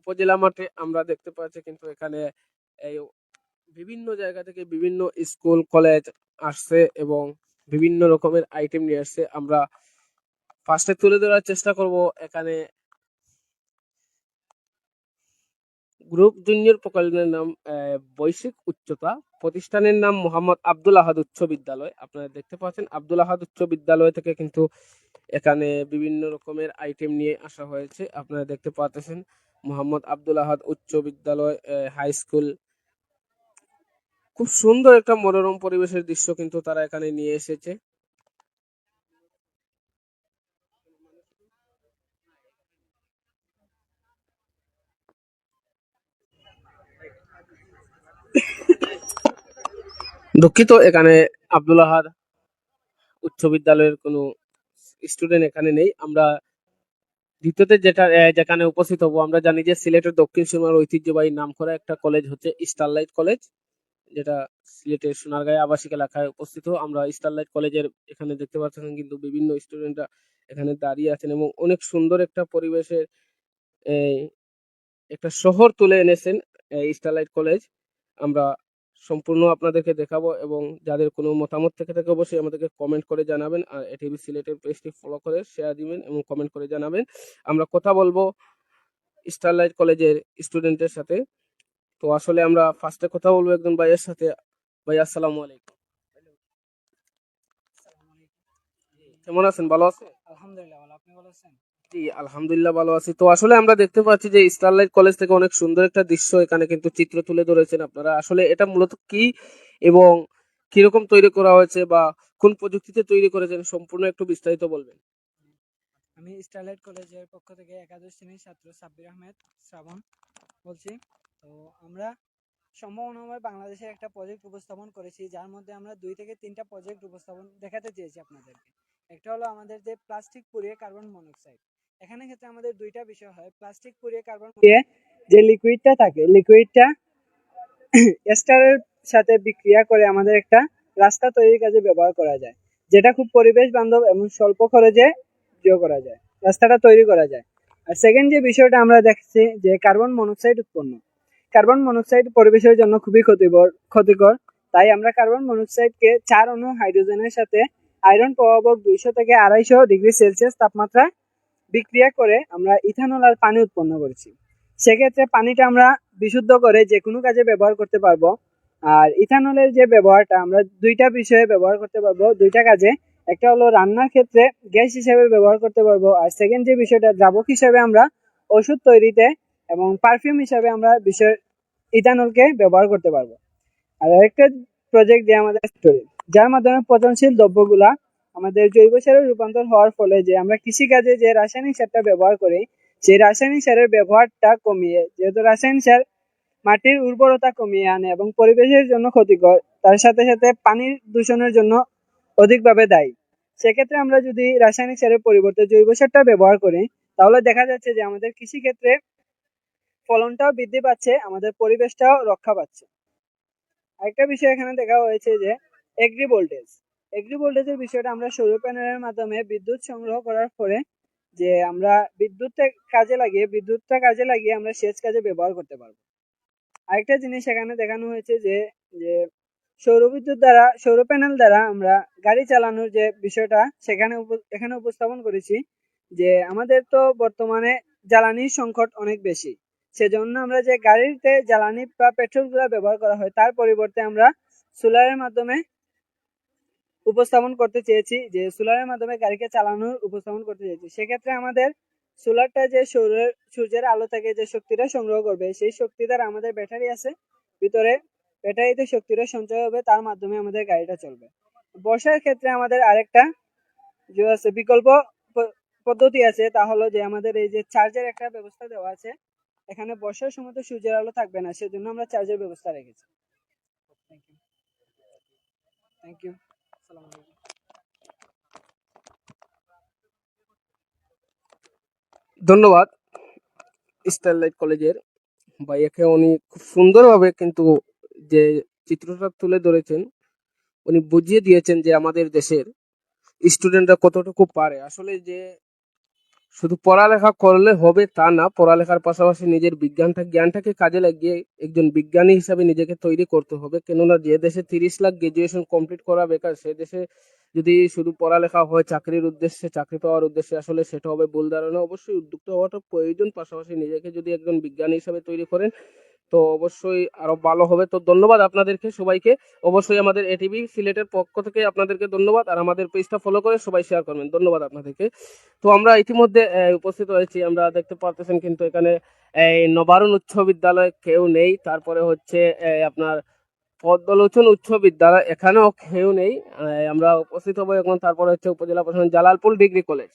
উপজেলা মাঠে আমরা দেখতে পাচ্ছি কিন্তু এখানে এই বিভিন্ন জায়গা থেকে বিভিন্ন স্কুল, কলেজ আসছে এবং বিভিন্ন রকমের আইটেম নিয়ে আসছে। আমরা ফার্স্টে তুলে ধরার চেষ্টা করব এখানে গ্রুপ জুনিয়র প্রকল্পের নাম বৈশ্বিক উচ্চতা। প্রতিষ্ঠানের নাম মোহাম্মদ আব্দুল আহাদ উচ্চ বিদ্যালয়। আপনারা দেখতে পাচ্ছেন আব্দুল আহাদ উচ্চ বিদ্যালয় থেকে কিন্তু এখানে বিভিন্ন রকমের আইটেম নিয়ে আসা হয়েছে। আপনারা দেখতে পাচ্ছেন মোহাম্মদ আব্দুল আহাদ উচ্চ বিদ্যালয় হাই স্কুল খুব সুন্দর একটা মনোরম পরিবেশের দৃশ্য কিন্তু তারা এখানে নিয়ে এসেছে। দুঃখিত, এখানে আব্দুল আহাদ উচ্চ বিদ্যালয়ের কোনো স্টুডেন্ট এখানে নেই। আমরা দ্বিতীয়তে যেটা যেখানে উপস্থিত হব, আমরা জানি যে সিলেটের দক্ষিণ সীমার ঐতিহ্যবাহী নামকরা একটা কলেজ হচ্ছে স্টারলাইট কলেজ যেটা সিলেটের সোনারগাঁয়ে আবাসিক এলাকায় উপস্থিত আমরা স্টারলাইট কলেজের এখানে দেখতে পাচ্ছেন কিন্তু বিভিন্ন স্টুডেন্টরা এখানে দাঁড়িয়ে আছেন এবং অনেক সুন্দর একটা পরিবেশের একটা শহর তুলে এনেছেন স্টারলাইট কলেজ আমরা সম্পূর্ণ আপনাদেরকে দেখাবো এবং যাদের কোনো মতামত থেকে থাকে অবশ্যই আমাদেরকে কমেন্ট করে জানাবেন আর এটিভি সিলেটের পেজটি ফলো করে শেয়ার দিবেন এবং কমেন্ট করে জানাবেন। আমরা কথা বলব স্টারলাইট কলেজের স্টুডেন্টের সাথে। তো আসলে আমরা ফার্স্টে কথা বলব একজন ভাইয়ের সাথে। ভাই আসসালামু আলাইকুম। কেমন আছেন? ভালো আছেন? আলহামদুলিল্লাহ ভালো। আপনি ভালো আছেন? জি আলহামদুলিল্লাহ ভালো আছি। তো আসলে আমরা দেখতে পাচ্ছি যে স্টারলাইট কলেজ থেকে অনেক সুন্দর একটা দৃশ্য এখানে কিন্তু চিত্র তুলে ধরেছেন আপনারা। আসলে এটা মূলত কি এবং কীরকম তৈরি করা হয়েছে বা কোন প্রযুক্তিতে তৈরি করেছেন সম্পূর্ণ একটু বিস্তারিত বলবেন। আমি স্টারলাইট কলেজের পক্ষ থেকে একাদশ শ্রেণির ছাত্র সাব্বির আহমেদ শ্রাবণ বলছি। তো আমরা সম্ভাবনাময় বাংলাদেশের একটা প্রজেক্ট উপস্থাপন করেছি, যার মধ্যে আমরা দুই থেকে তিনটা প্রজেক্ট উপস্থাপন দেখাতে চেয়েছি আপনাদেরকে। একটা হলো আমাদের যে প্লাস্টিক পুড়িয়ে কার্বন মনোক্সাইড এখানে ক্ষেত্রে আমাদের দুইটা বিষয় হয়। প্লাস্টিক পুড়িয়ে কার্বন দিয়ে যে লিকুইডটা থাকে লিকুইডটা এস্টারের সাথে বিক্রিয়া করে আমাদের একটা রাস্তা তৈরির কাজে ব্যবহার করা যায়, যেটা খুব পরিবেশ বান্ধব এবং স্বল্প খরচে ইয়ে করা যায়, রাস্তাটা তৈরি করা যায়। আর সেকেন্ড যে বিষয়টা আমরা দেখছি যে কার্বন মনোক্সাইড উৎপন্ন। কার্বন মনোক্সাইড পরিবেশের জন্য খুবই ক্ষতিকর ক্ষতিকর। তাই আমরা কার্বন মনোক্সাইডকে চার অণু হাইড্রোজেনের সাথে আয়রন প্রভাবক দুইশো থেকে আড়াইশো ডিগ্রি সেলসিয়াস তাপমাত্রা বিক্রিয়া করে আমরা ইথানল আর পানি উৎপন্ন করেছি। সেক্ষেত্রে পানিটা আমরা বিশুদ্ধ করে যে কোনো কাজে ব্যবহার করতে পারব। আর ইথানলের যে ব্যবহারটা, আমরা দুইটা বিষয়ে ব্যবহার করতে পারব। দুইটা কাজে, একটা হলো রান্নার ক্ষেত্রে গ্যাস হিসেবে ব্যবহার করতে পারব। আর সেকেন্ড যে বিষয়টা, দ্রাবক হিসেবে আমরা ওষুধ তৈরিতে এবং পারফিউম হিসাবে আমরা বিষয় ইথানলকে ব্যবহার করতে পারব। আর আরেকটা প্রজেক্ট যে আমাদের যার মাধ্যমে পচনশীল দ্রব্যগুলা আমাদের জৈব সারে রূপান্তর হওয়ার ফলে যে আমরা কৃষিকাজে যে রাসায়নিক সারটা ব্যবহার করি, সেই রাসায়নিক সারের ব্যবহারটা কমিয়ে, যেহেতু রাসায়নিক সার মাটির উর্বরতা কমিয়ে আনে এবং পরিবেশের জন্য ক্ষতিকর, তার সাথে সাথে পানির দূষণের জন্য অধিকভাবে দায়ী। সেক্ষেত্রে আমরা যদি রাসায়নিক সারের পরিবর্তে জৈব সারটা ব্যবহার করি, তাহলে দেখা যাচ্ছে যে আমাদের কৃষিক্ষেত্রে ফলনটাও বৃদ্ধি পাচ্ছে, আমাদের পরিবেশটাও রক্ষা পাচ্ছে। আরেকটা বিষয় এখানে দেখা হয়েছে যে এগ্রি ভোল্টেজ এগ্রি ভোল্টেজের বিষয়টা আমরা সৌর প্যানেলের মাধ্যমে বিদ্যুৎ সংগ্রহ করার পরে যে আমরা বিদ্যুৎটা কাজে লাগিয়ে, বিদ্যুৎটা কাজে লাগিয়ে আমরা সেচ কাজে ব্যবহার করতে পারব। আরেকটা জিনিস এখানে দেখানো হয়েছে যে যে সৌর বিদ্যুৎ দ্বারা, সৌর প্যানেল দ্বারা আমরা গাড়ি চালানোর যে বিষয়টা সেখানে এখানে উপস্থাপন করেছি যে আমাদের তো বর্তমানে জ্বালানির সংকট অনেক বেশি। সেজন্য আমরা যে গাড়িতে জ্বালানি বা পেট্রোলগুলা ব্যবহার করা হয়, তার পরিবর্তে আমরা সোলারের মাধ্যমে উপস্থাপন করতে চেয়েছি, যে সোলারের মাধ্যমে গাড়িকে চালানোর উপস্থাপন করতে চেয়েছি। সেক্ষেত্রে আমাদের সোলারটা যে সৌরের, সূর্যের আলো থেকে যে শক্তিটা সংগ্রহ করবে, সেই শক্তি দ্বারা আমাদের ব্যাটারি আছে, ভিতরে ব্যাটারিতে শক্তিটা সঞ্চয় হবে, তার মাধ্যমে আমাদের গাড়িটা চলবে। বর্ষার ক্ষেত্রে আমাদের আরেকটা যে আছে, বিকল্প পদ্ধতি আছে, তা হলো যে আমাদের এই যে চার্জের একটা ব্যবস্থা দেওয়া আছে, এখানে বর্ষার সময় তো সূর্যের আলো থাকবে না, সেজন্য আমরা চার্জের ব্যবস্থা রেখেছি। থ্যাংক ইউ থ্যাংক ইউ আসসালামু আলাইকুম। ধন্যবাদ, স্টারলাইট কলেজের একে উনি খুব সুন্দরভাবে কিন্তু যে চিত্রটা তুলে ধরেছেন, উনি বুঝিয়ে দিয়েছেন যে আমাদের দেশের স্টুডেন্টরা কতটুকু পারে। আসলে যে শুধু পড়ালেখা করলে হবে তা না, পড়ালেখার পাশাপাশি নিজের বিজ্ঞানটা, জ্ঞানটাকে কাজে লাগিয়ে একজন বিজ্ঞানী হিসাবে নিজেকে তৈরি করতে হবে। কেননা যে দেশে তিরিশ লাখ গ্রাজুয়েশন কমপ্লিট করা বেকার, সে দেশে যদি শুধু পড়ালেখা হয় চাকরির উদ্দেশ্যে, চাকরি পাওয়ার উদ্দেশ্যে, আসলে সেটা হবে ভুল ধারণা। অবশ্যই উদ্যুক্ত হওয়াটা প্রয়োজন। পাশাপাশি নিজেকে যদি একজন বিজ্ঞানী হিসাবে তৈরি করেন তো অবশ্যই আরও ভালো হবে। তো ধন্যবাদ আপনাদেরকে সবাইকে। অবশ্যই আমাদের এটিভি সিলেটের পক্ষ থেকে আপনাদেরকে ধন্যবাদ। আর আমাদের পেজটা ফলো করে সবাই শেয়ার করবেন। ধন্যবাদ আপনাদেরকে। তো আমরা ইতিমধ্যে উপস্থিত হয়েছি। আমরা দেখতে পারতেছেন কিন্তু এখানে এই নবারুণ উচ্চ বিদ্যালয় কেউ নেই। তারপরে হচ্ছে আপনার পদ্মলোচন উচ্চ বিদ্যালয় এখানেও কেউ নেই। আমরা উপস্থিত হব এখন। তারপরে হচ্ছে উপজেলা প্রশাসন জালালপুর ডিগ্রি কলেজ।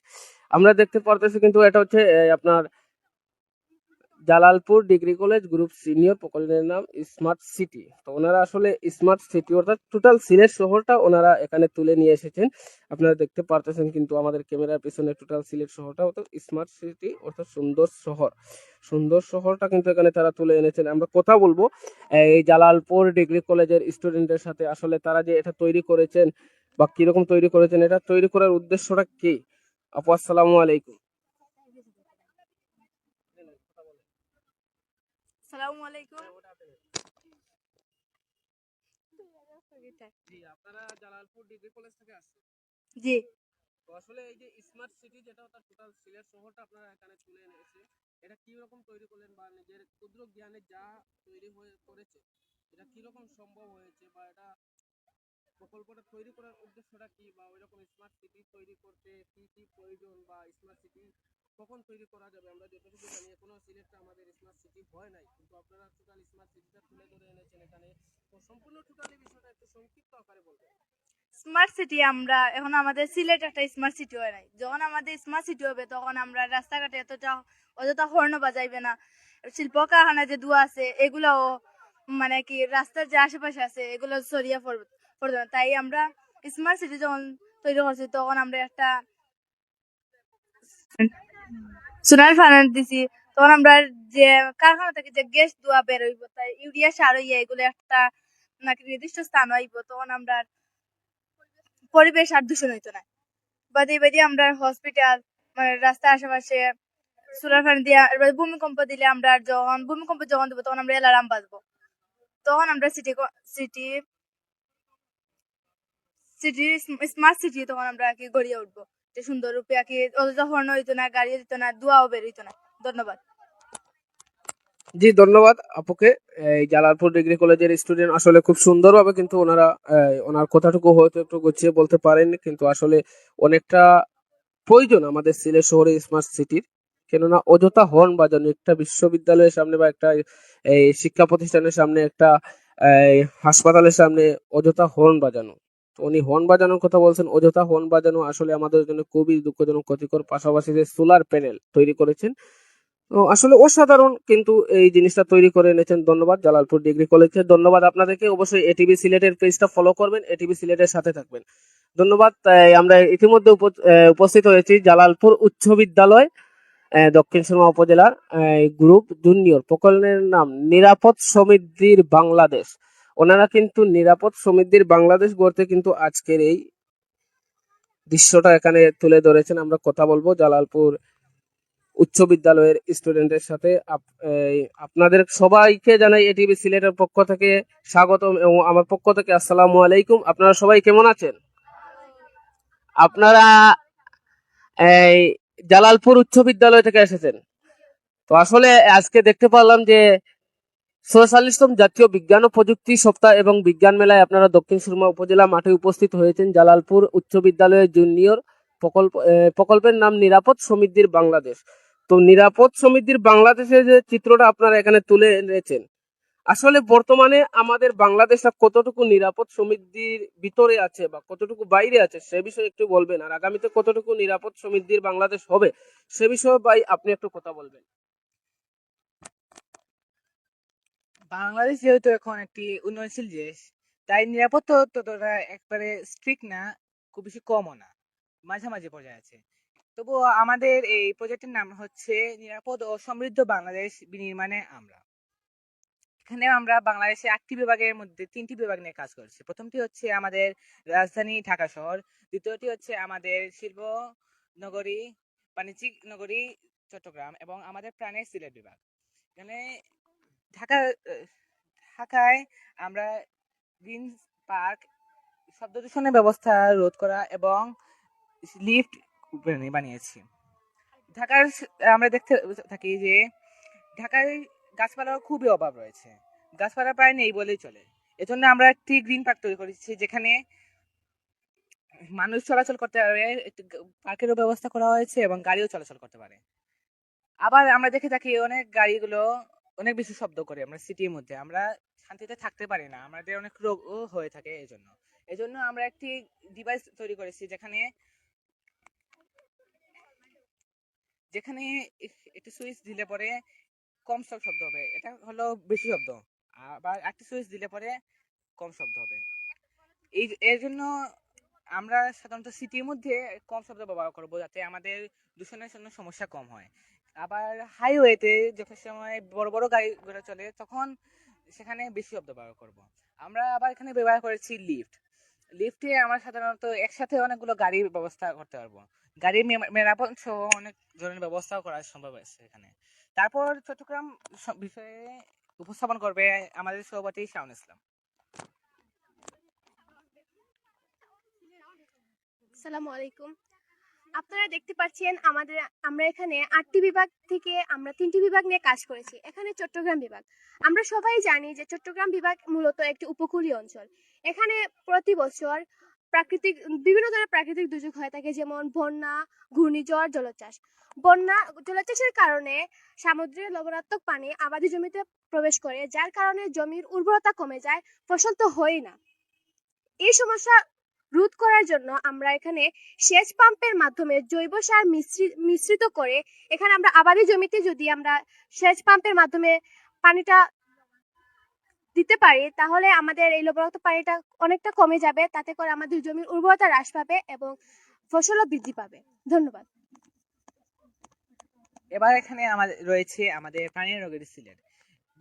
আমরা দেখতে পারতেছি কিন্তু এটা হচ্ছে আপনার Jalalpur degree college group senior প্রকল্পের নাম স্মার্ট সিটি। তো ওনারা আসলে স্মার্ট সিটি, অর্থাৎ টোটাল সিলেট শহরটা ওনারা এখানে তুলে নিয়ে এসেছেন। আপনারা দেখতে পারতেছেন কিন্তু আমাদের ক্যামেরার পিছনে টোটাল সিলেট শহরটা, অর্থাৎ স্মার্ট সিটি, অর্থাৎ সুন্দর শহর। সুন্দর শহরটা কিন্তু এখানে তারা তুলে এনেছেন। আমরা কথা বলব, এই জালালপুর ডিগ্রি কলেজের স্টুডেন্টের সাথে আসলে তারা যে এটা তৈরি করেছেন বা কীরকম তৈরি করেছেন, এটা তৈরি করার উদ্দেশ্যটা কি? আপু, আসসালামু আলাইকুম। সালামু আলাইকুম। জি আপনারা জালালপুর ডিগ্রি কলেজ থেকে আসছেন। জি। আসলে এই যে স্মার্ট সিটি যেটা তার টোটাল সিলেট শহরটা আপনারা এখানে তুলে এনেছে। এটা কি রকম তৈরি করলেন বা নিজের ক্ষুদ্র জ্ঞানে যা তৈরি হয়ে করেছে এটা কি রকম সম্ভব হয়েছে বা এটা প্রকল্পটা তৈরি করার উদ্দেশ্যটা কি বা ওই রকম স্মার্ট সিটি তৈরি করতে কি কি প্রয়োজন বা স্মার্ট সিটি কখন তৈরি করা যাবে? আমরা যতটুকু জানি, এখনও সিলেটটা আমাদের স্মার্ট সিটি হয় নাই। কিন্তু আপনারা টোটাল স্মার্ট সিটিটা তুলে ধরে এনেছেন এখানে। তো সম্পূর্ণ টোটালি বিষয়টা একটু সংক্ষিপ্ত আকারে বলবেন। স্মার্ট সিটি আমরা এখন আমাদের সিলেট একটা স্মার্ট সিটি হয় নাই। যখন আমাদের স্মার্ট সিটি হবে, তখন আমরা রাস্তাঘাটে এতটা, অযথা হর্ন বাজাইবে না। শিল্প কারখানা যে দুয়া আছে, এগুলাও মানে কি রাস্তার যে আশেপাশে আছে, এগুলো সরিয়ে পড়বে না। তাই আমরা স্মার্ট সিটি যখন তৈরি করছি, তখন আমরা একটা সোনার ফানার দিছি। তখন আমরা যে কারখানা থেকে যে গ্যাস দুয়া বের হইব, তাই ইউরিয়া সার হইয়া এগুলো একটা নাকি নির্দিষ্ট স্থান হইব, তখন আমরা পরিবেশ আর দূষণ হইতো না। বাদে বাদে আমরা হসপিটাল মানে রাস্তার আশেপাশে সোলার ফ্যান দিয়ে ভূমিকম্প দিলে আমরা যখন, ভূমিকম্প যখন দেবো, তখন আমরা অ্যালার্ম বাজবো। তখন আমরা city city city smart city তখন আমরা কি গড়িয়ে উঠবো। সুন্দর রূপে আর কি অযথা হর্ন হইতো না, গাড়ি দিত না, দুয়াও বের হইতো না। ধন্যবাদ। জি, ধন্যবাদ আপুকে। এই জালালপুর ডিগ্রি কলেজের স্টুডেন্ট আসলে খুব সুন্দরভাবে কিন্তু ওনারা ওনার কথাটুকু হয়তো একটু গুছিয়ে বলতে পারেন, কিন্তু আসলে অনেকটা প্রয়োজন আমাদের সিলেট শহরে স্মার্ট সিটির। কেননা অযথা হর্ন বাজানো, একটা বিশ্ববিদ্যালয়ের সামনে বা একটা, এই শিক্ষা প্রতিষ্ঠানের সামনে, একটা হাসপাতালের সামনে অযথা হর্ন বাজানো। উনি হর্ন বাজানোর কথা বলছেন, অযথা হর্ন বাজানো আসলে আমাদের জন্য খুবই দুঃখজনক, ক্ষতিকর। পাশাপাশি যে সোলার প্যানেল তৈরি করেছেন আসলে অসাধারণ কিন্তু এই জিনিসটা তৈরি করে এনেছেন। ধন্যবাদ, জালালপুর ডিগ্রি কলেজকে ধন্যবাদ আপনাদেরকে। অবশ্যই এটিভি সিলেটের পেজটা ফলো করবেন এটিভি সিলেটের সাথে থাকবেন। ধন্যবাদ আমরা ইতিমধ্যে উপ- উপস্থিত হয়েছি জালালপুর উচ্চ বিদ্যালয় দক্ষিণ সুরমা উপজেলার গ্রুপ জুনিয়র প্রকল্পের নাম নিরাপদ সমৃদ্ধির বাংলাদেশ। ওনারা কিন্তু নিরাপদ সমিতির বাংলাদেশ গড়তে কিন্তু আজকের এই দৃশ্যটা এখানে তুলে ধরেছেন। আমরা কথা বলব জালালপুর উচ্চ বিদ্যালয়ের স্টুডেন্টের সাথে। আপনাদের সবাইকে জানাই এটিভি সিলেটের পক্ষ থেকে স্বাগতম এবং আমার পক্ষ থেকে আসসালামু আলাইকুম। আপনারা সবাই কেমন আছেন? আপনারা এই জালালপুর উচ্চ বিদ্যালয় থেকে এসেছেন। তো আসলে আজকে দেখতে পারলাম যে ছয়চল্লিশতম জাতীয় বিজ্ঞান ও প্রযুক্তি সপ্তাহ এবং বিজ্ঞান মেলায় আপনারা দক্ষিণ সুরমা উপজেলা মাঠে উপস্থিত হয়েছেন। জালালপুর উচ্চ বিদ্যালয়ের জুনিয়র প্রকল্প প্রকল্পের নাম নিরাপদ সমৃদ্ধির বাংলাদেশ। তো নিরাপদ সমৃদ্ধির বাংলাদেশের যে চিত্রটা আপনারা এখানে তুলে এনেছেন, আসলে বর্তমানে আমাদের বাংলাদেশটা কতটুকু নিরাপদ সমৃদ্ধির ভিতরে আছে বা কতটুকু বাইরে আছে সে বিষয়ে একটু বলবেন। আর আগামীতে কতটুকু নিরাপদ সমৃদ্ধির বাংলাদেশ হবে সে বিষয়ে ভাই আপনি একটু কথা বলবেন। বাংলাদেশ যেহেতু এখন একটি উন্নয়নশীল দেশ, তাই নিরাপত্তা ততটা একবারে স্ট্রিক্ট না, খুব বেশি কমও না, মাঝামাঝি পর্যায়ে আছে। তবুও আমাদের এই প্রজেক্টের নাম হচ্ছে নিরাপদ ও সমৃদ্ধ বাংলাদেশ বিনির্মাণে আমরা। এখানে আমরা বাংলাদেশের আটটি বিভাগের মধ্যে তিনটি বিভাগ নিয়ে কাজ করছি। প্রথমটি হচ্ছে আমাদের রাজধানী ঢাকা শহর, দ্বিতীয়টি হচ্ছে আমাদের শিল্প নগরী বাণিজ্যিক নগরী, চট্টগ্রাম এবং আমাদের প্রাণের সিলেট বিভাগ। এখানে ঢাকা ঢাকায় আমরা গ্রিন পার্ক, শব্দ দূষণের ব্যবস্থা রোধ করা এবং লিফট বানিয়েছি। ঢাকার আমরা দেখতে থাকি যে ঢাকায় গাছপালার খুবই অভাব রয়েছে। গাছপালা প্রায় নেই বলেই চলে। এজন্য আমরা একটি গ্রিন পার্ক তৈরি করেছি যেখানে মানুষ চলাচল করতে পারে পার্কেরও ব্যবস্থা করা হয়েছে এবং গাড়িও চলাচল করতে পারে। আবার আমরা দেখে থাকি অনেক গাড়িগুলো অনেক বেশি শব্দ করে আমরা সিটির মধ্যে। আমরা শান্তিতে থাকতে পারি না। আমাদের অনেক রোগও হয়ে থাকে এই জন্য এই জন্য আমরা একটি ডিভাইস তৈরি করেছি যেখানে যেখানে একটি সুইচ দিলে পরে কম সব শব্দ হবে। এটা হলো বেশি শব্দ। আবার একটি সুইচ দিলে পরে কম শব্দ হবে। এই এর জন্য আমরা সাধারণত সিটির মধ্যে কম শব্দ ব্যবহার করব যাতে আমাদের দূষণের জন্য সমস্যা কম হয়। আবার হাইওয়েতে যখন সময় বড় বড় গাড়ি ঘোড়া চলে, তখন সেখানে বেশি শব্দ ব্যবহার করব। আমরা আবার এখানে ব্যবহার করেছি লিফট লিফটে আমরা সাধারণত একসাথে অনেকগুলো গাড়ির ব্যবস্থা করতে পারব। গাড়ির মেরামত সহ অনেক ধরনের ব্যবস্থাও করা সম্ভব আছে এখানে। তারপর চট্টগ্রাম বিষয়ে উপস্থাপন করবে আমাদের সভাপতি শাওন ইসলাম। আসসালামু আলাইকুম। আপনারা দেখতে পাচ্ছেন আমাদের, আমরা এখানে আটটি বিভাগ থেকে আমরা তিনটি বিভাগ নিয়ে কাজ করেছি। এখানে চট্টগ্রাম বিভাগ। আমরা সবাই জানি যে চট্টগ্রাম বিভাগ মূলত একটি উপকূলীয় অঞ্চল। এখানে প্রতি বছর প্রাকৃতিক, বিভিন্ন ধরনের প্রাকৃতিক দুর্যোগ হয়ে থাকে, যেমন বন্যা, ঘূর্ণিঝড়, জলোচ্ছ্বাস। বন্যা, জলোচ্ছ্বাসের কারণে সামুদ্রিক লবণাত্মক পানি আবাদি জমিতে প্রবেশ করে, যার কারণে জমির উর্বরতা কমে যায়, ফসল তো হয়ই না। এই সমস্যা রোধ করার জন্য আমরা এখানে সেচ পাম্পের মাধ্যমে জৈব সার মিশ্রি- মিশ্রিত করে এখানে আমরা আবাদি জমিতে যদি আমরা সেচ পাম্পের মাধ্যমে পানিটা দিতে পারি, তাহলে আমাদের এই লবণাক্ত পানিটা অনেকটা কমে যাবে। তাতে করে আমাদের জমির উর্বরতা হ্রাস পাবে এবং ফসলও বৃদ্ধি পাবে। ধন্যবাদ। এবার এখানে আমাদের রয়েছে আমাদের প্রাণীর রোগের সিলেট।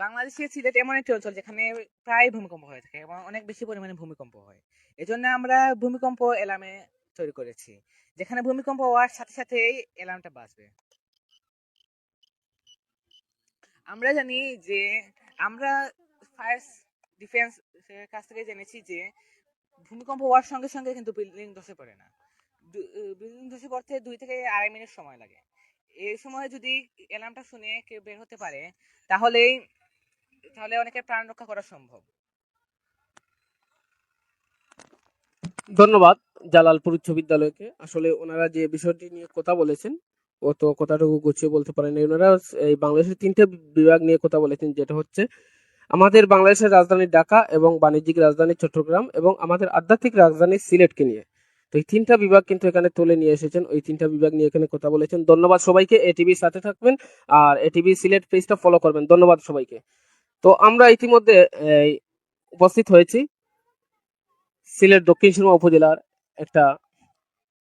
বাংলাদেশের সিলেট এমন একটি অঞ্চল যেখানে প্রায় ভূমিকম্প হয়ে থাকে এবং অনেক বেশি পরিমাণে ভূমিকম্প হয়। এজন্য আমরা ভূমিকম্প এলামে তৈরি করেছি, যেখানে ভূমিকম্প হওয়ার সাথে সাথেই এলার্মটা বাজবে। আমরা জানি যে, আমরা ফায়ার ডিফেন্স কাছ থেকে জেনেছি যে, ভূমিকম্প হওয়ার সঙ্গে সঙ্গে কিন্তু বিল্ডিং ধসে পড়ে না। বিল্ডিং ধসে পড়তে দুই থেকে আড়াই মিনিট সময় লাগে। এই সময় যদি অ্যালার্মটা শুনে কেউ বের হতে পারে, তাহলেই তাহলে অনেকের প্রাণ রক্ষা করা সম্ভব। ধন্যবাদ জালালপুর উচ্চ বিদ্যালয়কে। আসলে ওনারা যে বিষয়টি নিয়ে কথা বলেছেন, ও তো কথাটুকু গুছিয়ে বলতে পারেন ওনারা এই বাংলাদেশের তিনটে বিভাগ নিয়ে কথা বলেছেন, যেটা হচ্ছে আমাদের বাংলাদেশের রাজধানী ঢাকা এবং বাণিজ্যিক রাজধানী চট্টগ্রাম এবং আমাদের আধ্যাত্মিক রাজধানী সিলেটকে নিয়ে। তো এই তিনটা বিভাগ কিন্তু এখানে তুলে নিয়ে এসেছেন, ওই তিনটা বিভাগ নিয়ে এখানে কথা বলেছেন। ধন্যবাদ সবাইকে এটিভির সাথে থাকবেন আর এটিভি সিলেট পেজটা ফলো করবেন। ধন্যবাদ সবাইকে। তো আমরা ইতিমধ্যে উপস্থিত হয়েছি। সিলেট দক্ষিণ সুরমা উপজেলার একটা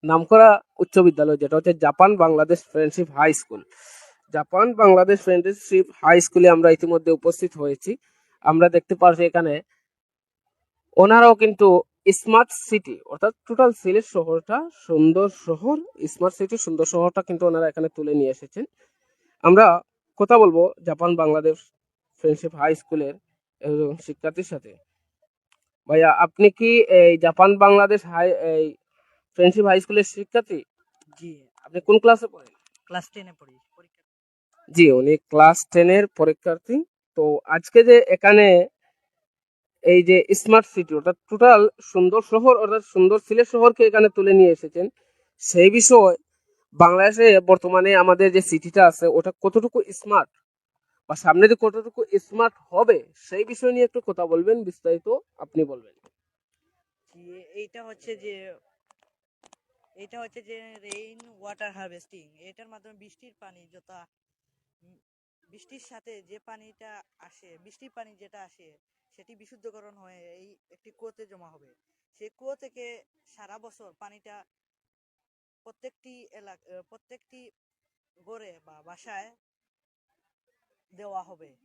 নামকরা উচ্চ বিদ্যালয়, যেটা হচ্ছে Japan Bangladesh friendship high school. Japan Bangladesh friendship high স্কুলে আমরা ইতিমধ্যে উপস্থিত হয়েছি। আমরা দেখতে পাচ্ছি এখানে ওনারাও কিন্তু স্মার্ট সিটি, অর্থাৎ টোটাল সিলেট শহরটা সুন্দর শহর, স্মার্ট সিটি, সুন্দর শহরটা কিন্তু ওনারা এখানে তুলে নিয়ে এসেছেন। আমরা কথা বলব জাপান বাংলাদেশ ফ্রেন্ডশিপ হাই স্কুলের শিক্ষার্থীর সাথে। ভাইয়া আপনি কি এই জাপান বাংলাদেশ হাই এই ফ্রেন্ডশিপ হাই স্কুলের শিক্ষার্থী? জি আপনি কোন ক্লাসে পড়েন? ক্লাস টেনে পড়ি জি উনি ক্লাস টেনের পরীক্ষার্থী। তো আজকে যে এখানে এই যে স্মার্ট সিটি অর্থাৎ টোটাল সুন্দর শহর অর্থাৎ সুন্দর সিলেট শহরকে এখানে তুলে নিয়ে এসেছেন। সেই বিষয় বাংলাদেশে বর্তমানে আমাদের যে সিটিটা আছে ওটা কতটুকু স্মার্ট? বা সামনে যে কতটুকু স্মার্ট হবে, সেই বিষয় নিয়ে একটু কথা বলবেন, বিস্তারিত আপনি বলবেন। এইটা হচ্ছে যে এটা হচ্ছে যে রেইন ওয়াটার হারভেস্টিং এটার মাধ্যমে বৃষ্টির পানি যথা, বৃষ্টির সাথে যে পানিটা আসে, বৃষ্টির পানি যেটা আসে, সেটি বিশুদ্ধকরণ হয়ে এই একটি কুয়োতে জমা হবে। সেই কুয়ো থেকে সারা বছর পানিটা প্রত্যেকটি এলাকা, প্রত্যেকটি গড়ে বা বাসায় দেওয়া হবে।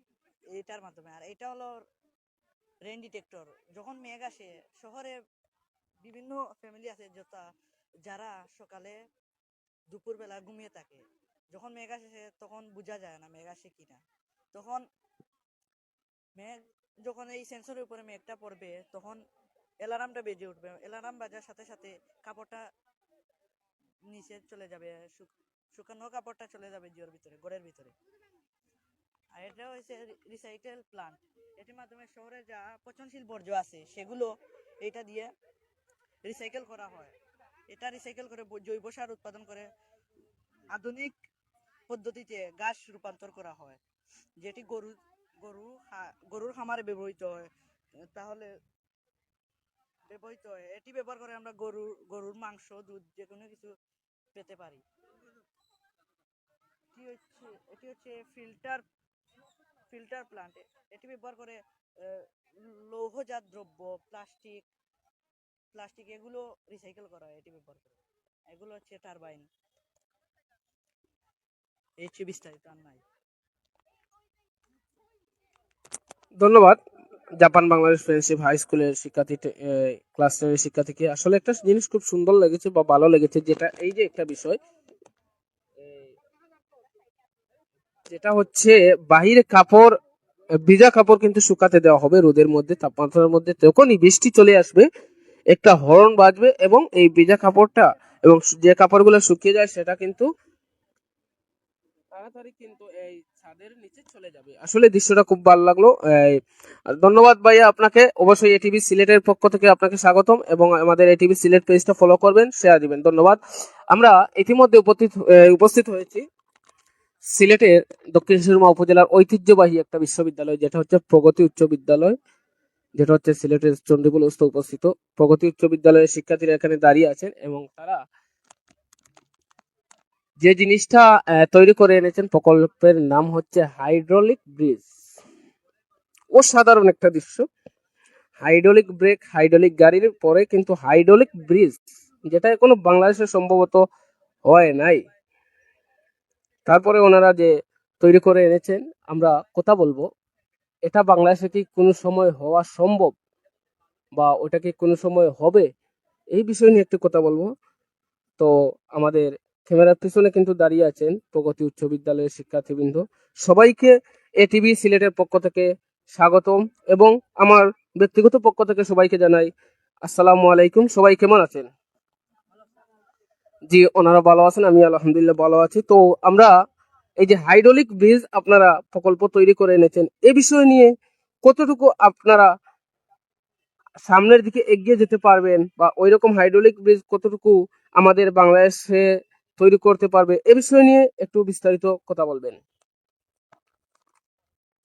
এটার মাধ্যমে। আর এটা হলো রেন ডিটেক্টর। যখন মেঘ আসে, শহরে বিভিন্ন ফ্যামিলি আছে যথা, যারা সকালে দুপুরবেলা ঘুমিয়ে থাকে। যখন মেঘ আসে তখন বোঝা যায় না মেঘ আসে কিনা। তখন মেঘ, যখন এই সেন্সরের উপরে মেঘটা পড়বে, তখন অ্যালার্মটা বেজে উঠবে। অ্যালার্ম বাজার সাথে সাথে কাপড়টা নিচে চলে যাবে শুক- শুকানো কাপড়টা চলে যাবে জিওর ভিতরে, ঘরের ভিতরে। আর এটা হচ্ছে রিসাইকেল প্লান্ট এটির মাধ্যমে শহরে যা পচনশীল বর্জ্য আছে, সেগুলো এটা দিয়ে রিসাইকেল করা হয়। এটা রিসাইকেল করে জৈব সার উৎপাদন করে আধুনিক পদ্ধতিতে গাছ রূপান্তর করা হয়। যেটি গরু গরু গরুর খামারে ব্যবহৃত হয়। তাহলে ব্যবহৃত হয়। এটি ব্যবহার করে আমরা গরুর গরুর মাংস, দুধ যে কোনো কিছু পেতে পারি। এটি হচ্ছে এটি হচ্ছে ফিল্টার ফিল্টার প্লান্ট এটি ব্যবহার করে লৌহজাত দ্রব্য প্লাস্টিক প্লাস্টিক এগুলো রিসাইকেল করা হয়, এটি ব্যবহার করে। এগুলো হচ্ছে টারবাইন এই বিস্তারিত আর নাই। ধন্যবাদ। জাপান বাংলাদেশ ফ্রেন্ডশিপ হাই স্কুলের শিক্ষার্থী ক্লাস শিক্ষার্থীকে। আসলে একটা জিনিস খুব সুন্দর লেগেছে বা ভালো লেগেছে, যেটা এই যে একটা বিষয় এই, যেটা হচ্ছে বাহিরে কাপড়, ভিজা কাপড় কিন্তু শুকাতে দেওয়া হবে রোদের মধ্যে, তাপমাত্রার মধ্যে। তখনই বৃষ্টি চলে আসবে, একটা হর্ন বাজবে এবং এই ভিজা কাপড়টা এবং যে কাপড়গুলো শুকিয়ে যায় সেটা কিন্তু তাড়াতাড়ি কিন্তু এই ছাদের নিচে চলে যাবে। আসলে দৃশ্যটা খুব ভালো লাগল। ধন্যবাদ ভাইয়া আপনাকে। অবশ্যই এটিভি সিলেটের পক্ষ থেকে আপনাকে স্বাগতম এবং আমাদের এটিভি সিলেট পেজটা ফলো করবেন শেয়ার দিবেন। ধন্যবাদ। আমরা ইতিমধ্যে উপস্থিত উপস্থিত হয়েছি। সিলেটের দক্ষিণ সুরমা উপজেলার ঐতিহ্যবাহী একটা বিশ্ববিদ্যালয়, যেটা হচ্ছে প্রগতি উচ্চ বিদ্যালয়। যেটা হচ্ছে সিলেটের চন্ডীপুর উপস্থিত। প্রগতি উচ্চ বিদ্যালয়ের শিক্ষার্থীরা এখানে দাঁড়িয়ে আছেন এবং তারা যে জিনিসটা তৈরি করে এনেছেন প্রকল্পের নাম হচ্ছে হাইড্রোলিক ব্রিজ। অসাধারণ একটা দৃশ্য। হাইড্রোলিক ব্রেক, হাইড্রোলিক গাড়ির পরে কিন্তু হাইড্রোলিক ব্রিজ যেটা কোনো বাংলাদেশে সম্ভবত হয় নাই। তারপরে ওনারা যে তৈরি করে এনেছেন, আমরা কথা বলব। এটা বাংলাদেশে কি কোনো সময় হওয়া সম্ভব? বা ওটা কি কোনো সময় হবে? এই বিষয় নিয়ে একটু কথা বলব। তো আমাদের ক্যামেরার পিছনে কিন্তু দাঁড়িয়ে আছেন প্রগতি উচ্চ বিদ্যালয়ের শিক্ষার্থীবৃন্দ। সবাইকে এটিভি সিলেটের পক্ষ থেকে স্বাগতম এবং আমার ব্যক্তিগত পক্ষ থেকে সবাইকে জানাই আসসালামু আলাইকুম। সবাই কেমন আছেন? জি, ওনারা ভালো আছেন আমি আলহামদুলিল্লাহ ভালো আছি। তো আমরা এই যে হাইড্রোলিক ব্রিজ আপনারা প্রকল্প তৈরি করে এনেছেন, এ বিষয় নিয়ে কতটুকু আপনারা সামনের দিকে এগিয়ে যেতে পারবেন বা ওই রকম হাইড্রোলিক ব্রিজ কতটুকু আমাদের বাংলাদেশে তৈরি করতে পারবে, এ বিষয় নিয়ে একটু বিস্তারিত কথা বলবেন।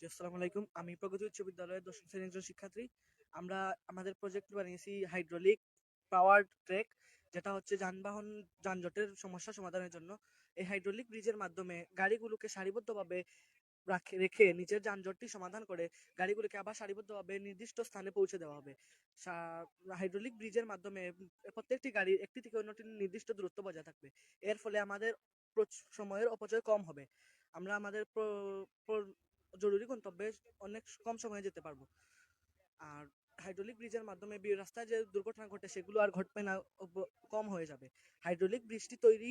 আসসালামু আলাইকুম। আমি প্রগতি উচ্চ বিদ্যালয়ের দশম শ্রেণির শিক্ষার্থী। আমরা আমাদের প্রজেক্ট বানিয়েছি হাইড্রোলিক পাওয়ার ট্রেক যেটা হচ্ছে যানবাহন, যানজটের সমস্যা সমাধানের জন্য এই হাইড্রোলিক ব্রিজের মাধ্যমে গাড়িগুলোকে সারিবদ্ধভাবে রাখে, রেখে নিজের যানজটটি সমাধান করে গাড়িগুলোকে আবার সারিবদ্ধভাবে নির্দিষ্ট স্থানে পৌঁছে দেওয়া হবে। হাইড্রোলিক ব্রিজের মাধ্যমে প্রত্যেকটি গাড়ি একটি থেকে অন্যটি নির্দিষ্ট দূরত্ব বজায় থাকবে। এর ফলে আমাদের সময়ের অপচয় কম হবে। আমরা আমাদের জরুরি গন্তব্যে অনেক কম সময়ে যেতে পারব। আর হাইড্রোলিক ব্রিজের মাধ্যমে রাস্তায় যে দুর্ঘটনা ঘটে, সেগুলো আর ঘটবে না কম হয়ে যাবে। হাইড্রোলিক ব্রিজটি তৈরি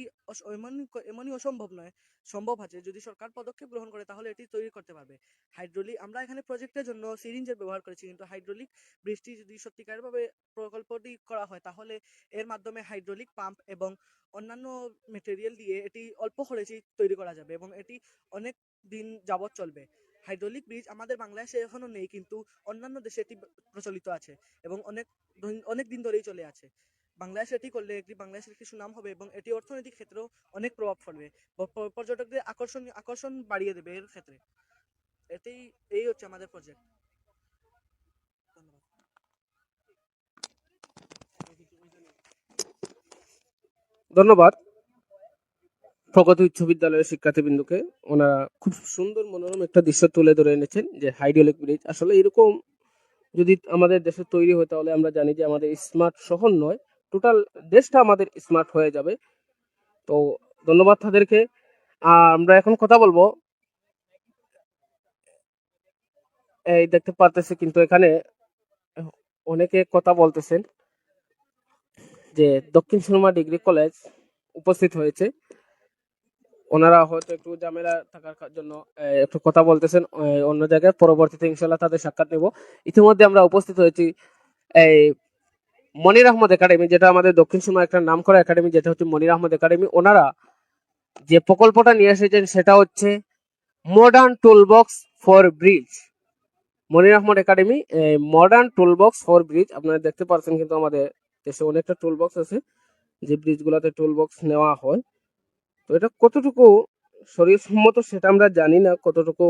এমনই এমনই অসম্ভব নয়, সম্ভব আছে। যদি সরকার পদক্ষেপ গ্রহণ করে, তাহলে এটি তৈরি করতে পারবে। হাইড্রোলিক আমরা এখানে প্রজেক্টের জন্য সিরিঞ্জের ব্যবহার করেছি, কিন্তু হাইড্রোলিক ব্রিজটি যদি সত্যিকারভাবে প্রকল্পটি করা হয়, তাহলে এর মাধ্যমে হাইড্রোলিক পাম্প এবং অন্যান্য মেটেরিয়াল দিয়ে এটি অল্প খরচেই তৈরি করা যাবে এবং এটি অনেক দিন যাবৎ চলবে। হাইড্রোলিক ব্রিজ আমাদের বাংলাদেশে এখনও নেই, কিন্তু অন্যান্য দেশে এটি প্রচলিত আছে এবং অনেক অনেক দিন ধরেই চলে আছে। বাংলাদেশে এটি করলে একটি, বাংলাদেশের একটি সুনাম হবে এবং এটি অর্থনৈতিক ক্ষেত্রেও অনেক প্রভাব ফেলবে। পর্যটকদের আকর্ষণ আকর্ষণ বাড়িয়ে দেবে এর ক্ষেত্রে। এতেই, এই হচ্ছে আমাদের প্রজেক্ট ধন্যবাদ। ধন্যবাদ। প্রগতি উচ্চ বিদ্যালয়ের শিক্ষার্থীবৃন্দকে ওনারা খুব সুন্দর মনোরম একটা দৃশ্য তুলে ধরে এনেছেন যে হাইড্রোলিক ব্রিজ। আসলে এরকম যদি আমাদের দেশে তৈরি হয়, তাহলে আমরা জানি যে আমাদের স্মার্ট শহর নয়, টোটাল দেশটা আমাদের স্মার্ট হয়ে যাবে। তো ধন্যবাদ তাদেরকে। আর আমরা এখন কথা বলব। এই দেখতে পারতেছি কিন্তু এখানে অনেকে কথা বলতেছেন যে দক্ষিণ সুরমা ডিগ্রি কলেজ উপস্থিত হয়েছে। ওনারা হয়তো একটু ঝামেলা থাকার জন্য একটু কথা বলতেছেন অন্য জায়গায়। পরবর্তীতে ইনশাল্লাহ তাদের সাক্ষাৎ নেব। ইতিমধ্যে আমরা উপস্থিত হয়েছি এই মনির আহমদ একাডেমি, যেটা আমাদের দক্ষিণ সীমা একটা নাম করা একাডেমি, যেটা হচ্ছে মনির আহমদ একাডেমি। ওনারা যে প্রকল্পটা নিয়ে এসেছেন, সেটা হচ্ছে modern toolbox for bridge. Monir Ahmad academy modern toolbox for bridge. আপনারা দেখতে পাচ্ছেন কিন্তু আমাদের দেশে অনেকটা টুলবক্স আছে, যে ব্রিজগুলোতে টুলবক্স নেওয়া হয়। এটা কতটুকু শরীর সম্মত সেটা আমরা জানি না, কতটুকু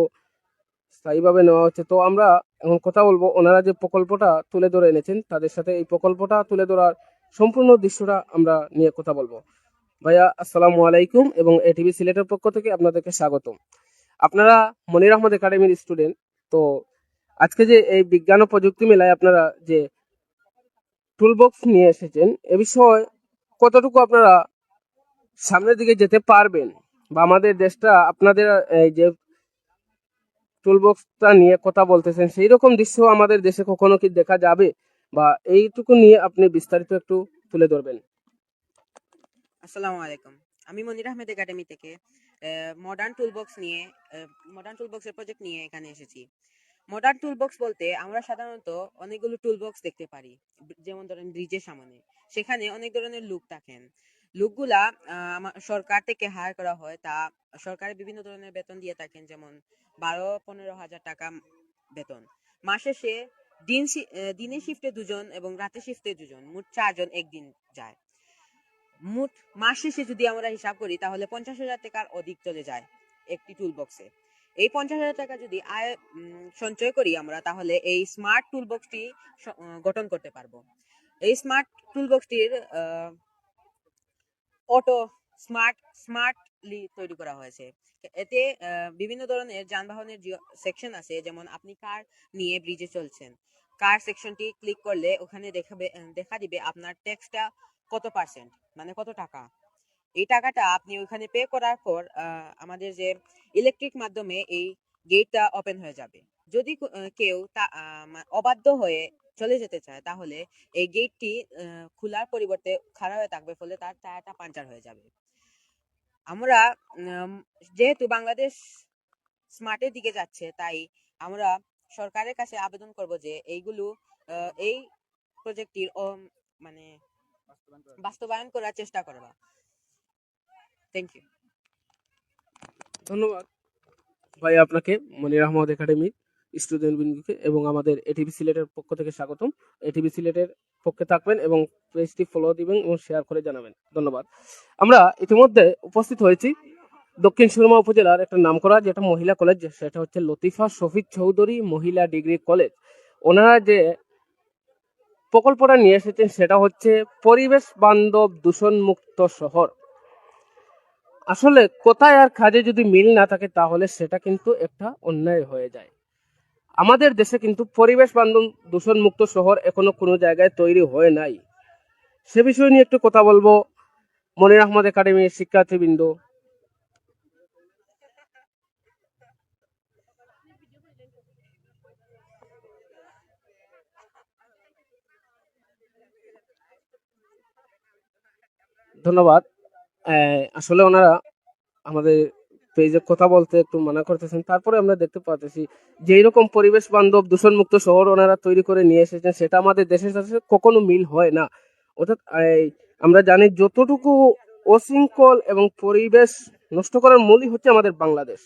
স্থায়ীভাবে নেওয়া হচ্ছে। তো আমরা এখন কথা বলব, ওনারা যে প্রকল্পটা তুলে ধরে এনেছেন, তাদের সাথে এই প্রকল্পটা তুলে ধরার সম্পূর্ণ দৃশ্যটা আমরা নিয়ে কথা বলব। ভাইয়া, আসসালামু আলাইকুম এবং এটিভি সিলেটের পক্ষ থেকে আপনাদেরকে স্বাগতম। আপনারা মনির আহমদ একাডেমির স্টুডেন্ট, তো আজকে যে এই বিজ্ঞান ও প্রযুক্তি মেলায় আপনারা যে টুলবক্স নিয়ে এসেছেন, এ বিষয়ে কতটুকু আপনারা সামনের দিকে যেতে পারবেন বা আমাদের দেশটা আপনাদের, এই যে টুলবক্সটা নিয়ে কথা বলতেছেন সেই রকম দৃশ্য আমাদের দেশে কখনো কি দেখা যাবে? বা এইটুকু নিয়ে আপনি বিস্তারিত একটু তুলে ধরবেন। আসসালামু আলাইকুম। আমি মনির আহমেদ একাডেমি থেকে মডার্ন টুলবক্স নিয়ে মডার্ন টুলবক্সের প্রজেক্ট নিয়ে এখানে এসেছি। মডার্ন টুলবক্স বলতে আমরা সাধারণত অনেকগুলো টুলবক্স দেখতে পারি, যেমন ধরেন ব্রিজের সামনে। সেখানে অনেক ধরনের লোক থাকেন। লোকগুলা আহ, সরকার থেকে হায়ার করা হয় তা সরকারের বিভিন্ন ধরনের বেতন দিয়ে থাকেন যেমন বারো পনেরো হাজার টাকা বেতন। মাসে সে দিন আহ, দিনের শিফটে দুজন এবং রাতের শিফটে দুজন মোট চারজন একদিন যায়। মোট মাস শেষে যদি আমরা হিসাব করি তাহলে পঞ্চাশ হাজার টাকার অধিক চলে যায় একটি টুল বক্সে এই পঞ্চাশ হাজার টাকা যদি আয় সঞ্চয় করি আমরা তাহলে এই স্মার্ট টুল বক্সটি গঠন করতে পারব। এই স্মার্ট টুল বক্সটির অটো স্মার্ট, স্মার্টলি তৈরি করা হয়েছে। এতে বিভিন্ন ধরনের যানবাহনের সেকশন আছে, যেমন আপনি কার নিয়ে ব্রিজে চলছেন, কার সেকশনটি ক্লিক করলে ওখানে দেখাবে দেখা দিবে আপনার ট্যাক্সটা কত পার্সেন্ট মানে কত টাকা। এই টাকাটা আপনি ওইখানে পে করার পর আমাদের যে ইলেকট্রিক মাধ্যমে এই গেটটা ওপেন হয়ে যাবে। যদি কেউ অবাধ্য হয়ে চলে যেতে চায়, তাহলে এই গেটটি খোলার পরিবর্তে খারাপ হয়ে থাকবে, ফলে তার টায়ারটা পাঞ্চার হয়ে যাবে। আমরা যেহেতু বাংলাদেশ স্মার্টের দিকে যাচ্ছে, তাই আমরা সরকারের কাছে আবেদন করব যে এইগুলো এই প্রজেক্টটির মানে বাস্তবায়ন করার চেষ্টা করবা। থ্যাংক ইউ ধন্যবাদ। ভাই, আপনাকে মনির আহমদ একাডেমি স্টুডেন্ট বিন্দুকে এবং আমাদের এটিভি সিলেটের পক্ষ থেকে স্বাগতম। এটিভি সিলেটের পক্ষে থাকবেন এবং পেজটি ফলো দিবেন এবং শেয়ার করে জানাবেন। ধন্যবাদ। আমরা ইতিমধ্যে উপস্থিত হয়েছি দক্ষিণ সুরমা উপজেলার একটা নামকরা যেটা মহিলা কলেজ সেটা হচ্ছে লতিফা শফিক চৌধুরী মহিলা ডিগ্রি কলেজ ওনারা যে প্রকল্পটা নিয়ে এসেছেন, সেটা হচ্ছে পরিবেশ বান্ধব দূষণ মুক্ত শহর। আসলে কোথায় আর কাজে যদি মিল না থাকে, তাহলে সেটা কিন্তু একটা অন্যায় হয়ে যায়। আমাদের দেশে কিন্তু পরিবেশ বান্ধব দূষণ মুক্ত শহর এখনও কোনো জায়গায় তৈরি হয়ে নাই। সে বিষয় নিয়ে একটু কথা বলব। মনির আহমদ একাডেমির শিক্ষার্থীবৃন্দ। ধন্যবাদ। আসলে ওনারা আমাদের পেজে কথা বলতে একটু মানা করতেছেন, তারপরে আমরা দেখতে পাচ্ছি যে রকম পরিবেশ বান্ধব দূষণ মুক্ত শহর ওনারা তৈরি করে নিয়ে এসেছেন, সেটা আমাদের দেশের সাথে কখনো মিল হয় না। অর্থাৎ আমরা জানি যতটুকু অশৃঙ্খল এবং পরিবেশ নষ্ট করার মূলই হচ্ছে আমাদের বাংলাদেশ।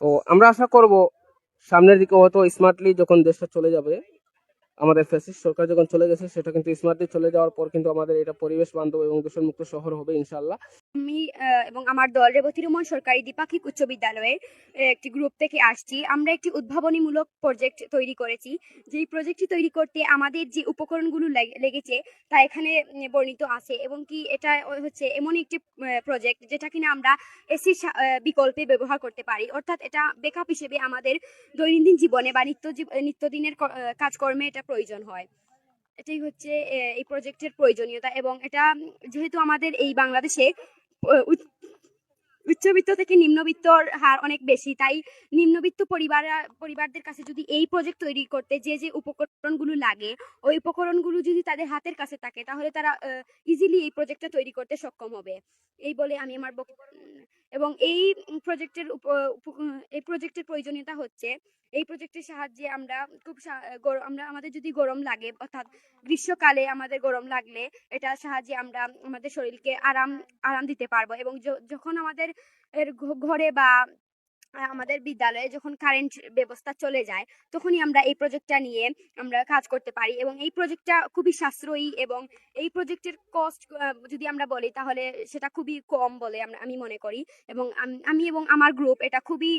তো আমরা আশা করব সামনের দিকে হয়তো স্মার্টলি যখন দেশটা চলে যাবে, আমাদের ফ্যাসিস্ট সরকার যখন চলে গেছে, সেটা কিন্তু স্মার্টলি চলে যাওয়ার পর কিন্তু আমাদের এটা পরিবেশ বান্ধব এবং দূষণ মুক্ত শহর হবে ইনশাল্লাহ আমি এবং আমার দল রেবতী রমন সরকারি দ্বিপাক্ষিক উচ্চ বিদ্যালয়ের একটি গ্রুপ থেকে আসছি। আমরা একটি উদ্ভাবনীমূলক প্রজেক্ট তৈরি করেছি। যেই প্রজেক্টটি তৈরি করতে আমাদের যে উপকরণগুলো লেগেছে, তা এখানে বর্ণিত আছে এবং কি এটা হচ্ছে এমন একটি প্রজেক্ট যেটা কিনা আমরা এসির বিকল্পে ব্যবহার করতে পারি। অর্থাৎ এটা বেকআপ হিসেবে আমাদের দৈনন্দিন জীবনে বা নিত্য নিত্যদিনের কাজকর্মে এটা প্রয়োজন হয়। এটাই হচ্ছে এই প্রজেক্টের প্রয়োজনীয়তা এবং এটা যেহেতু আমাদের এই বাংলাদেশে উচ্চবিত্ত থেকে নিম্নবিত্তর হার অনেক বেশি। তাই নিম্নবিত্ত পরিবার, পরিবারদের কাছে যদি এই প্রজেক্ট তৈরি করতে যে যে উপকরণগুলো লাগে, ওই উপকরণগুলো যদি তাদের হাতের কাছে থাকে, তাহলে তারা ইজিলি এই প্রজেক্টটা তৈরি করতে সক্ষম হবে। এই বলে আমি আমার এবং এই প্রজেক্টের এই প্রজেক্টের প্রয়োজনীয়তা হচ্ছে, এই প্রজেক্টের সাহায্যে আমরা খুব আমরা, আমাদের যদি গরম লাগে, অর্থাৎ গ্রীষ্মকালে আমাদের গরম লাগলে, এটার সাহায্যে আমরা আমাদের শরীরকে আরাম আরাম দিতে পারব এবং যখন আমাদের ঘরে বা আমাদের বিদ্যালয়ে যখন কারেন্ট ব্যবস্থা চলে যায়, তখনই আমরা এই প্রজেক্টটা নিয়ে আমরা কাজ করতে পারি এবং এই প্রজেক্টটা খুবই সাশ্রয়ী এবং এই প্রজেক্টের কস্ট যদি আমরা বলি তাহলে সেটা খুবই কম বলে আমি মনে করি এবং আমি এবং আমার গ্রুপ এটা খুবই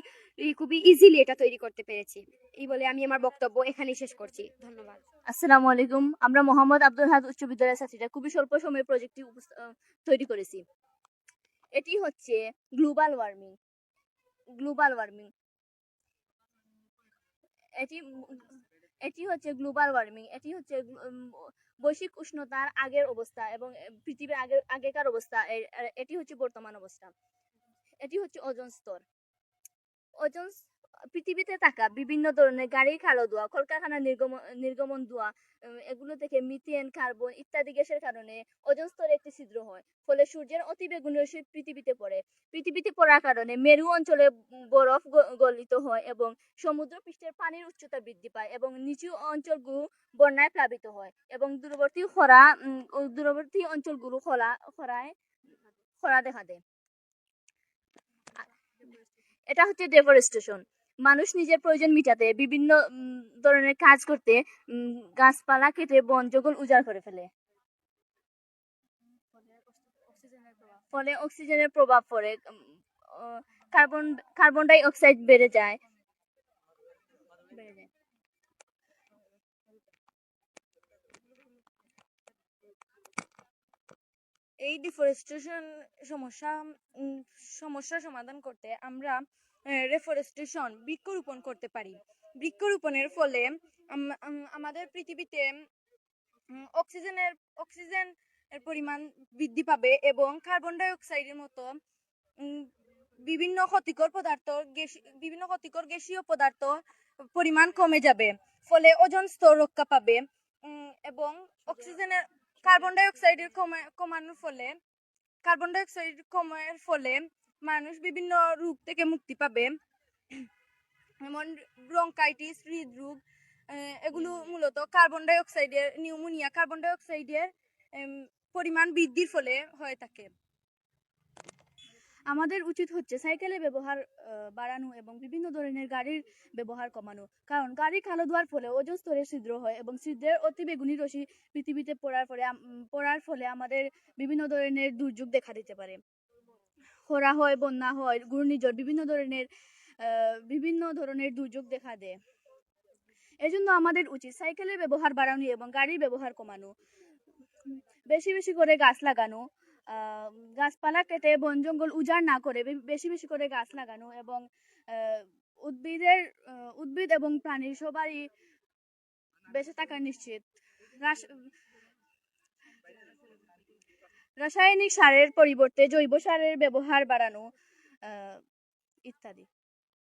খুবই ইজিলি এটা তৈরি করতে পেরেছি। এই বলে আমি আমার বক্তব্য এখানেই শেষ করছি। ধন্যবাদ। আসসালামু আলাইকুম। আমরা মোহাম্মদ আব্দুল হাদ উচ্চ বিদ্যালয়ের ছাত্রীরা খুবই স্বল্প সময়ে প্রজেক্টটি তৈরি করেছি। এটি হচ্ছে গ্লোবাল ওয়ার্মিং গ্লোবাল ওয়ার্মিং। এটি এটি হচ্ছে গ্লোবাল ওয়ার্মিং। এটি হচ্ছে বৈশ্বিক উষ্ণতার আগের অবস্থা এবং পৃথিবীর আগের, আগেকার অবস্থা। এটি হচ্ছে বর্তমান অবস্থা। এটি হচ্ছে ওজন স্তর। ওজন পৃথিবীতে থাকা বিভিন্ন ধরনের গাড়ির কালো ধোঁয়া কলকারখানার নির্গমন নির্গমন ধোঁয়া এগুলো থেকে মিথেন, কার্বন ইত্যাদি গ্যাসের কারণে ওজন স্তরে একটি ছিদ্র হয়, ফলে সূর্যের অতি বেগুনি রশ্মি পৃথিবীতে পড়ে। পৃথিবীতে পড়ার কারণে মেরু অঞ্চলে বরফ গলিত হয় এবং সমুদ্র পৃষ্ঠের পানির উচ্চতা বৃদ্ধি পায় এবং নিচু অঞ্চলগুলো বন্যায় প্লাবিত হয় এবং দূরবর্তী খরা দূরবর্তী অঞ্চলগুলো খরা, খরায় খরা দেখা দেয়। এটা হচ্ছে ডেফরেস্টেশন মানুষ নিজের প্রয়োজন মিটাতে বিভিন্ন ধরনের কাজ করতে গাছপালা কেটে বন জঙ্গল উজাড় করে ফেলে। ফলে অক্সিজেনের প্রভাব পড়ে কার্বন কার্বন ডাই অক্সাইড বেড়ে যায়। এই ডিফরেস্টেশন সমস্যা উম, সমস্যার সমাধান করতে আমরা রেফরেস্টেশন বৃক্ষরোপণ করতে পারি। বৃক্ষরোপণের ফলে আম- আম- আমাদের পৃথিবীতে অক্সিজেনের অক্সিজেন এর পরিমাণ বৃদ্ধি পাবে এবং কার্বন ডাই অক্সাইডের মতো বিভিন্ন ক্ষতিকর পদার্থ বিভিন্ন ক্ষতিকর গ্যাসীয় পদার্থ পরিমাণ কমে যাবে। ফলে ওজন স্তর রক্ষা পাবে এবং অক্সিজেনের কার্বন ডাই অক্সাইডের কমে, কমানোর ফলে কার্বন ডাই অক্সাইড কমার ফলে মানুষ বিভিন্ন রোগ থেকে মুক্তি পাবে। যেমন ব্রঙ্কাইটিস হৃদরোগ এগুলো মূলত কার্বন ডাইঅক্সাইডের নিউমোনিয়া কার্বন ডাইঅক্সাইডের পরিমাণ বৃদ্ধির ফলে হয়ে থাকে। আমাদের উচিত হচ্ছে সাইকেলের ব্যবহার বাড়ানো এবং বিভিন্ন ধরনের গাড়ির ব্যবহার কমানো। কারণ গাড়ি কালো ধোয়ার ফলে ওজন স্তরে ছিদ্র হয় এবং ছিদ্রের অতি বেগুনি রশ্মি পৃথিবীতে পড়ার ফলে পড়ার ফলে আমাদের বিভিন্ন ধরনের দুর্যোগ দেখা দিতে পারে। খরা হয়, বন্যা হয়, ঘূর্ণিঝড়, বিভিন্ন ধরনের বিভিন্ন ধরনের দুর্যোগ দেখা দেয়। এজন্য আমাদের উচিত সাইকেলের ব্যবহার বাড়ানো এবং গাড়ির ব্যবহার কমানো। বেশি বেশি করে গাছ লাগানো গাছপালা কেটে বন, জঙ্গল উজাড় না করে বেশি বেশি করে গাছ লাগানো এবং উদ্ভিদের উদ্ভিদ এবং প্রাণীর সবারই বেঁচে থাকা নিশ্চিত। রাসায়নিক সারের পরিবর্তে জৈব সারের ব্যবহার বাড়ানো ইত্যাদি।